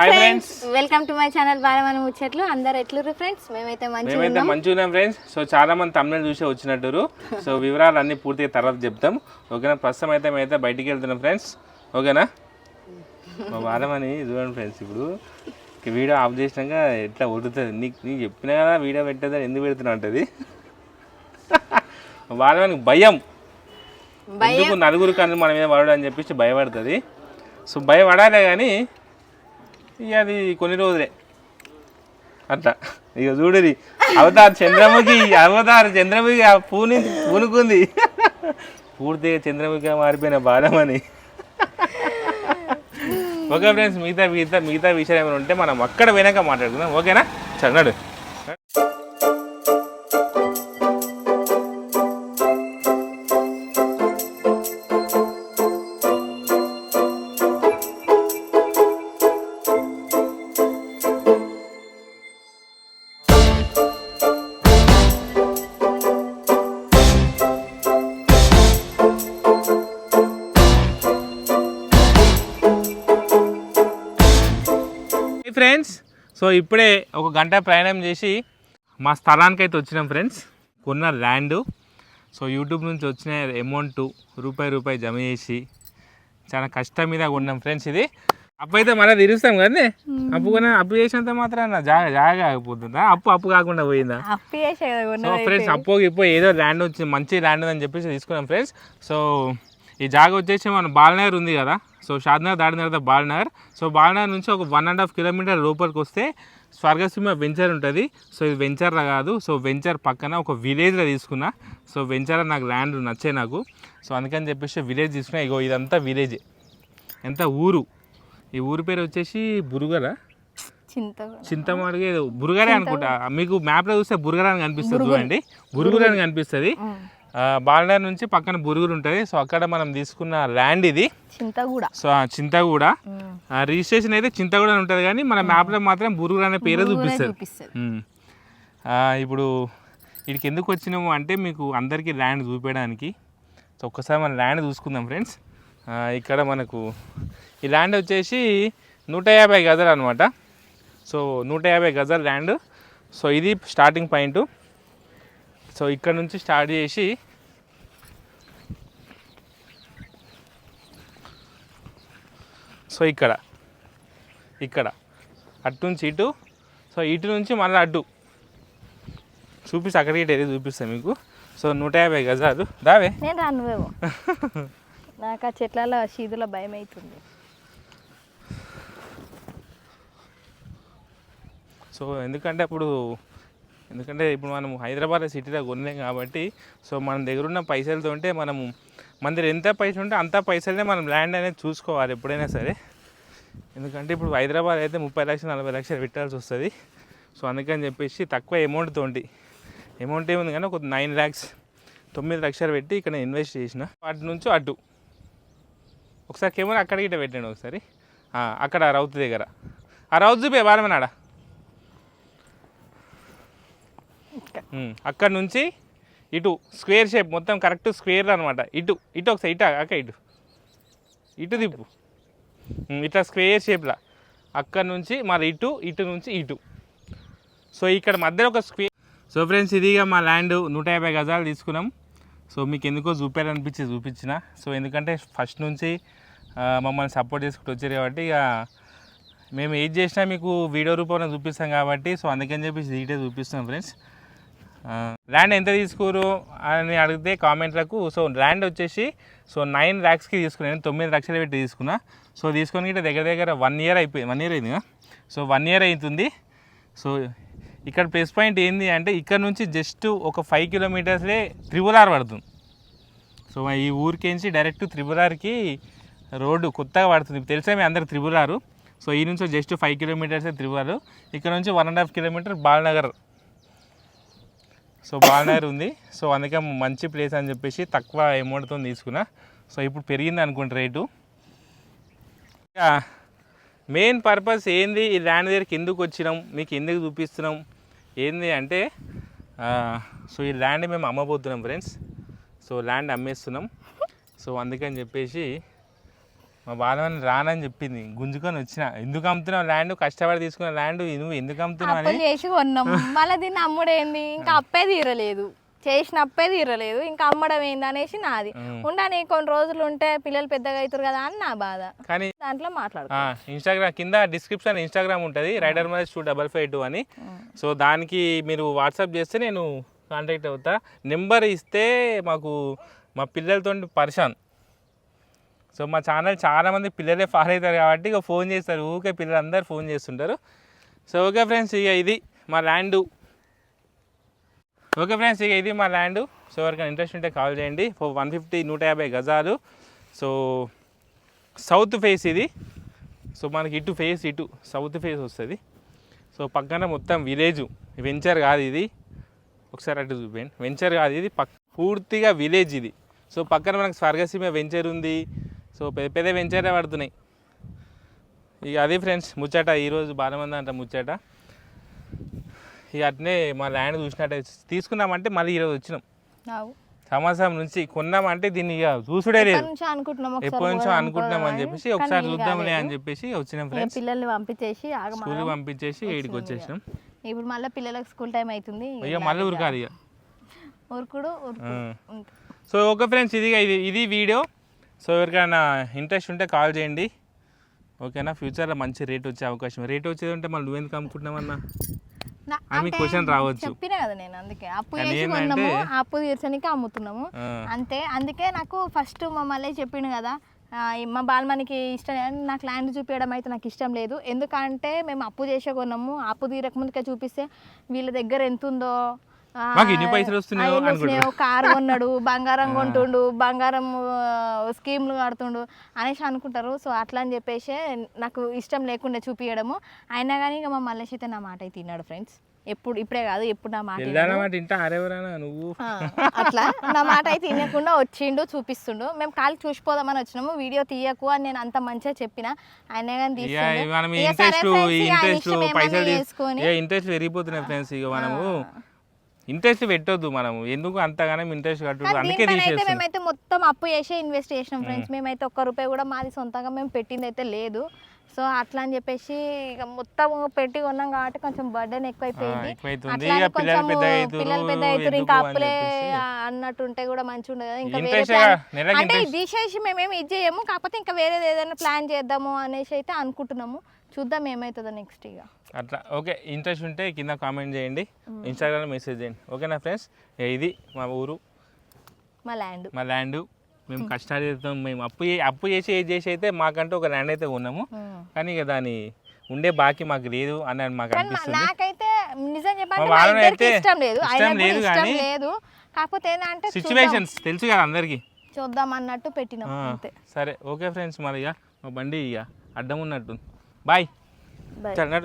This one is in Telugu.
Hi friends welcome to my channel Balamani ముచ్చట్లు అందరు ఎట్లుర్రు ఫ్రెండ్స్ మేమైతే మేమైతే మంచిగా ఉన్నాం ఫ్రెండ్స్ సో చాలా మంది తమిళ చూసే వచ్చినట్టు సో వివరాలు అన్ని పూర్తిగా తర్వాత చెప్తాం. ఓకేనా? ప్రస్తుతం అయితే మేమైతే బయటికి వెళ్తున్నాం ఫ్రెండ్స్ ఓకేనా? మా బాలమని చూడండి ఫ్రెండ్స్ ఇప్పుడు. వీడియో ఆఫ్ చేసినాక ఎట్లా ఉడుతుంది నీకు నీకు చెప్పినా కదా వీడియో పెట్టేదని ఎందుకు పెడుతున్నా ఉంటుంది బాలమనికి భయం. ఎందుకు నలుగురు కన్ను మన మీద పడడు అని చెప్పేసి భయపడుతుంది. సో భయపడాలే కానీ ఇక అది కొన్ని రోజులే. అట్లా. ఇక చూడది అవతార్ చంద్రముఖి అవతార్ చంద్రముఖి పూని పూనుకుంది. పూర్తిగా చంద్రముఖిగా మారిపోయిన బాలమని ఓకే ఫ్రెండ్స్ మిగతా మిగతా మిగతా విషయాలు ఏమైనా ఉంటే మనం అక్కడ వెనక మాట్లాడుకుందాం. ఓకేనా? చన్నాడు సో ఇప్పుడే ఒక గంట ప్రయాణం చేసి మా స్థలానికి అయితే వచ్చినాం ఫ్రెండ్స్. కొన్న ల్యాండ్. సో యూట్యూబ్ నుంచి వచ్చిన అమౌంట్ రూపాయి రూపాయి జమ చేసి చాలా కష్టం మీద కొన్నాం ఫ్రెండ్స్ ఇది. అప్పు అయితే మళ్ళీ తీరుస్తాం కదండి అప్పు కొన్న అప్పు చేసినంత మాత్రం జాగా జాగా ఆగిపోతుందా అప్పు అప్పు కాకుండా పోయిందా? కదా సో ఫ్రెండ్స్ అప్పో ఇప్పో ఏదో ల్యాండ్ వచ్చింది మంచి ల్యాండ్ అని చెప్పేసి తీసుకున్నాం ఫ్రెండ్స్. సో ఈ జాగా వచ్చేసి మన బాలనగర్ ఉంది కదా? సో షాద్నగర్ దాటిన తర్వాత బాలనగర్. సో బాలనగర్ నుంచి ఒక వన్ అండ్ హాఫ్ కిలోమీటర్ లోపలికి వస్తే స్వర్గసీమ వెంచర్ ఉంటుంది. సో ఇది వెంచర్లో కాదు. సో వెంచర్ పక్కన ఒక విలేజ్లో తీసుకున్నా. సో వెంచర్ నాకు ల్యాండ్ నచ్చే నాకు. సో అందుకని చెప్పేసి విలేజ్ తీసుకున్నా. ఇగో ఇదంతా విలేజే ఎంత ఊరు? ఈ ఊరు పేరు వచ్చేసి బురుగల చింత చింతమాడిగా బురుగరే అనుకుంటా. మీకు మ్యాప్లో చూస్తే బురుగర అని కనిపిస్తుంది చూడండి. బురుగురు అని కనిపిస్తుంది. బాలనగర్ నుంచి పక్కన బురుగురు ఉంటుంది సో అక్కడ మనం తీసుకున్న ల్యాండ్ ఇది. చింత కూడా సో చింతగూడ. రిజిస్ట్రేషన్ అయితే చింతగూడ అని ఉంటుంది కానీ మన మ్యాప్లో మాత్రం బురుగురు అనే పేరే. ఆ, ఇప్పుడు వీడికి ఎందుకు వచ్చినాము అంటే మీకు అందరికీ ల్యాండ్ చూపించడానికి. సో ఒక్కసారి మన ల్యాండ్ చూసుకుందాం ఫ్రెండ్స్. ఇక్కడ మనకు ఈ ల్యాండ్ వచ్చేసి నూట యాభై గజాలు అనమాట సో నూట యాభై గజాల ల్యాండ్. సో ఇది స్టార్టింగ్ పాయింట్ సో ఇక్కడ నుంచి స్టార్ట్ చేసి సో ఇక్కడ. ఇక్కడ. అటు నుంచి ఇటు. సో ఇటు నుంచి మళ్ళీ అటు. చూపిస్తా అక్కడికి ఇటు వెళ్ళి చూపిస్తాను మీకు. సో నూట యాభై గజాలు. దావే? నేను రాను నాకు ఆ చెట్లలో శీదుల భయం అవుతుంది. సో ఎందుకంటే అప్పుడు ఎందుకంటే ఇప్పుడు మనం హైదరాబాద్ సిటీలో కొనలేం కాబట్టి సో మన దగ్గర ఉన్న పైసలతో ఉంటే మనము మన దగ్గర ఎంత పైసలు ఉంటే అంత పైసలనే మనం ల్యాండ్ అనేది చూసుకోవాలి ఎప్పుడైనా సరే. ఎందుకంటే ఇప్పుడు హైదరాబాద్ అయితే ముప్పై లక్షలు నలభై లక్షలు పెట్టాల్సి వస్తుంది. సో అందుకని చెప్పేసి తక్కువ అమౌంట్ తోటి అమౌంట్ ఏముంది కానీ ఒక నైన్ ల్యాక్స్ తొమ్మిది లక్షలు పెట్టి ఇక్కడ ఇన్వెస్ట్ చేసిన. అటు నుంచి అటు ఒకసారి కెమెరా అక్కడ గిట్ట పెట్టండి ఒకసారి. అక్కడ రౌత్ దగ్గర. ఆ రౌత్ చూపే వారమేనాడా ఇక్కడ. అక్కడ నుంచి ఇటు స్క్వేర్ షేప్ మొత్తం కరెక్ట్ స్క్వేర్ అనమాట ఇటు ఇటు ఒకసారి ఇటు అక్క ఇటు. ఇటు దిప్పు ఇట్లా స్క్వేర్ షేప్లా. అక్కడ నుంచి మరి ఇటు ఇటు నుంచి ఇటు. సో ఇక్కడ మధ్యలో ఒక స్క్వేర్ సో ఫ్రెండ్స్ ఇదిగా మా ల్యాండ్ నూట యాభై గజాలు తీసుకున్నాం. సో మీకు ఎందుకో చూపారనిపించి చూపించిన. సో ఎందుకంటే ఫస్ట్ నుంచి మమ్మల్ని సపోర్ట్ చేసుకుంటూ వచ్చారు కాబట్టి ఇక మేము ఏది చేసినా మీకు వీడియో రూపంలో చూపిస్తాం కాబట్టి సో అందుకని చెప్పేసి ఇటే చూపిస్తాం ఫ్రెండ్స్. ల్యాండ్ ఎంత తీసుకోరు అని అడిగితే కామెంట్లకు సో ల్యాండ్ వచ్చేసి సో నైన్ ల్యాక్స్కి తీసుకున్నాను నేను తొమ్మిది లక్షలు పెట్టి తీసుకున్నా. సో తీసుకొని గిట్ట దగ్గర దగ్గర వన్ ఇయర్ అయిపోయింది వన్ ఇయర్ అయింది సో వన్ ఇయర్ అవుతుంది సో ఇక్కడ ప్లస్ పాయింట్ ఏంది అంటే ఇక్కడ నుంచి జస్ట్ ఒక ఫైవ్ కిలోమీటర్స్లే త్రిబుల్ ఆర్ పడుతుంది. సో ఈ ఊరికేంచి డైరెక్ట్ త్రిబుల్ ఆర్కి రోడ్డు కొత్తగా పడుతుంది. తెలిసే మీ అందరు త్రిబుల్ ఆరు సో ఈ నుంచి జస్ట్ ఫైవ్ కిలోమీటర్సే త్రిబుల్ ఆరు ఇక్కడ నుంచి one and half kilometer Balanagar so Balanagar ఉంది. సో అందుకే మంచి ప్లేస్ అని చెప్పేసి తక్కువ అమౌంట్తో తీసుకున్నా. సో ఇప్పుడు పెరిగింది అనుకోండి రేటు. మెయిన్ పర్పస్ ఏంది? ఈ ల్యాండ్ దగ్గరికి ఎందుకు వచ్చినాం? మీకు ఎందుకు చూపిస్తున్నాం? ఏంది అంటే సో ఈ ల్యాండ్ మేము అమ్మబోతున్నాం ఫ్రెండ్స్ సో ల్యాండ్ అమ్మేస్తున్నాం. సో అందుకని చెప్పేసి మా బాలమని రానని చెప్పింది. గుంజుకొని వచ్చిన. ఎందుకు అమ్ముతున్నావు ల్యాండ్? కష్టపడి తీసుకున్న ల్యాండ్. నువ్వు ఎందుకు అమ్ముతున్నావు అని? చేసి కొన్నాం. మళ్ళీ దీన్ని అమ్ముడేంది? ఇంకా అప్పే తీరలేదు. చేసిన అప్పే తీరలేదు. ఇంకా అమ్మడం ఏంది అనేసి నాది. ఉండని కొన్ని రోజులు ఉంటే పిల్లలు పెద్దగా అవుతారు కదా అని నా బాధ. కానీ దాంట్లో మాట్లాడు ఇన్స్టాగ్రామ్ కింద డిస్క్రిప్షన్ ఇన్స్టాగ్రామ్ ఉంటుంది. Rider Mahesh two double five two అని. సో దానికి మీరు వాట్సాప్ చేస్తే నేను కాంటాక్ట్ అవుతా. నెంబర్ ఇస్తే మాకు మా పిల్లలతో పరిశాన్ సో మా ఛానల్ చాలామంది పిల్లలే ఫాలో అవుతారు కాబట్టి ఇక ఫోన్ చేస్తారు. ఊకే పిల్లలందరూ ఫోన్ చేస్తుంటారు. సో ఓకే ఫ్రెండ్స్ ఇక ఇది మా ల్యాండు. ఓకే ఫ్రెండ్స్ ఇక ఇది మా ల్యాండ్. సో ఎవరికైనా ఇంట్రెస్ట్ ఉంటే కాల్ చేయండి. వన్ ఫిఫ్టీ నూట యాభై గజాలు. సో సౌత్ ఫేస్ ఇది. సో మనకి ఇటు ఫేస్ ఇటు సౌత్ ఫేస్ వస్తుంది. సో పక్కన మొత్తం విలేజ్ వెంచర్ కాదు ఇది. ఒకసారి అటు చూపేయండి. వెంచర్ కాదు ఇది. పక్ పూర్తిగా విలేజ్ ఇది. సో పక్కన మనకు స్వర్గసీమ వెంచర్ ఉంది. సో పెద్ద పెద్ద వెంచరే పడుతున్నాయి. ఇక అదే ఫ్రెండ్స్ ముచ్చట ఈరోజు బాలమంది అంట ముచ్చట. ఇక అట్నే మా ల్యాండ్ చూసినట్టే తీసుకున్నామంటే మళ్ళీ ఈరోజు వచ్చినాం. సంవత్సరం నుంచి కొన్నామంటే దీన్ని ఇక చూసుడే లేదు. ఎప్పటి నుంచో అనుకుంటున్నాం అని. చెప్పేసి ఒకసారి చూద్దాంలే. అని చెప్పేసి వచ్చినాం ఫ్రెండ్స్. పిల్లల్ని పంపించేసి స్కూల్కి పంపించేసి ఏడికి వచ్చేసినాం. ఇప్పుడు మళ్ళీ పిల్లలకు స్కూల్ టైం అవుతుంది ఇక మళ్ళీ ఉరకాలి ఇక. ఉరుకుడు. సో ఓకే ఫ్రెండ్స్ ఇది ఇది ఇది వీడియో. సో ఎవరికైనా ఇంట్రెస్ట్ ఉంటే కాల్ చేయండి. ఓకేనా? ఫ్యూచర్లో మంచి రేట్ వచ్చే అవకాశం. రేట్ వచ్చేది ఉంటే మళ్ళీ నువ్వెందుకు అమ్ముకుంటున్నావన్నా? అని క్వశ్చన్ రావచ్చు. చెప్పిన కదా నేను అందుకే. అప్పు కానీ చేసి ఏందంటే- కొన్నాము ఆ అప్పు తీర్చడానికి అమ్ముతున్నాము. అంతే. అందుకే నాకు ఫస్ట్ మా మళ్ళీ చెప్పిండు కదా మా బాల్మనికి ఇష్టం. నాకు ల్యాండ్ చూపించడం అయితే నాకు ఇష్టం లేదు. ఎందుకంటే మేము అప్పు చేసే కొన్నాము. అప్పు తీరక ముందుకే చూపిస్తే వీళ్ళ దగ్గర ఎంత ఉందో మాకు ఎన్ని పైసలు వస్తున్నాయో కారు కొన్నాడు బంగారం కొంటుండు బంగారం స్కీమ్లు కడుతుండు అనేసి అనుకుంటారు. సో అట్లా అని చెప్పేసి నాకు ఇష్టం లేకుండా చూపించడము అయినా కానీ ఇక మా మల్లేష్ అయితే నా మాట అయితే తిన్నాడు ఫ్రెండ్స్. ఎప్పుడు ఇప్పుడే కాదు ఎప్పుడు నా మాట నువ్వు? అట్లా నా మాట అయితే వినకుండా వచ్చిండు చూపిస్తుండు. మేము కాలు చూసిపోదామని వచ్చినాము. వీడియో తీయకు అని నేను అంత మంచిగా చెప్పిన. కానీ ఆయన ఇంట్రెస్ట్ ఇష్టం ఏమన్నా పైసలు తీసు- చేసుకొని ఇక ఇంట్రెస్ట్ పెరిగిపోతున్నాయి ఫ్రెండ్స్ ఇక మనము. ఇంట్రెస్ట్ పెట్టొద్దు మనము. ఎందుకు అంతగానం ఇంట్రెస్ట్ కట్టదు అందుకే తీసేస్తాం మేమైతే మొత్తం అప్పు చేసే ఇన్వెస్ట్ చేసినాం ఫ్రెండ్స్ మేమైతే ఒక్క రూపాయి కూడా మాది సొంతంగా మేము పెట్టింది అయితే లేదు. సో అట్లా అని చెప్పేసి ఇక మొత్తం పెట్టి కొన్నాం కాబట్టి కొంచెం బర్డెన్ ఎక్కువైపోయింది. అట్లా అని పిల్లలు పెద్ద అవుతారు ఇంకా అప్పులే అన్నట్టు ఉంటే కూడా మంచిగా ఉండదు కదా. ఇంకా వేరే ప్లాన్ అంటే తీసేసి మేమేమి ఇది చేయము కాకపోతే ఇంకా వేరేది ఏదైనా ప్లాన్ చేద్దాము అనేసి అయితే అనుకుంటున్నాము. చూద్దాం ఏమవుతుందో నెక్స్ట్ ఇక. అట్లా. ఓకే ఇంట్రెస్ట్ ఉంటే కింద కామెంట్ చేయండి. ఇన్స్టాగ్రామ్లో మెసేజ్ చేయండి. ఓకేనా ఫ్రెండ్స్ ఇది మా ఊరు. మా ల్యాండ్ మా ల్యాండ్ మేము కష్టాలు చేస్తాం. మేము అప్పు అప్పు చేసి ఏది చేసి అయితే మాకంటూ ఒక ల్యాండ్ అయితే కొన్నాము. కానీ ఇక దాని ఉండే బాకీ మాకు లేదు అని మాకు అనిపిస్తుంది. నాకైతే నిజం చెప్పాలంటే ఇష్టం లేదు. ఇష్టం కానీ లేదు. కాకపోతే ఏంటంటే సిచ్యువేషన్స్ తెలుసు కదా అందరికీ. చూద్దాం అన్నట్టు పెట్టినాం. సరే. ఓకే ఫ్రెండ్స్ మరి ఇక మా బండి ఇక అడ్డం ఉన్నట్టు Bay. Bay. Chả nó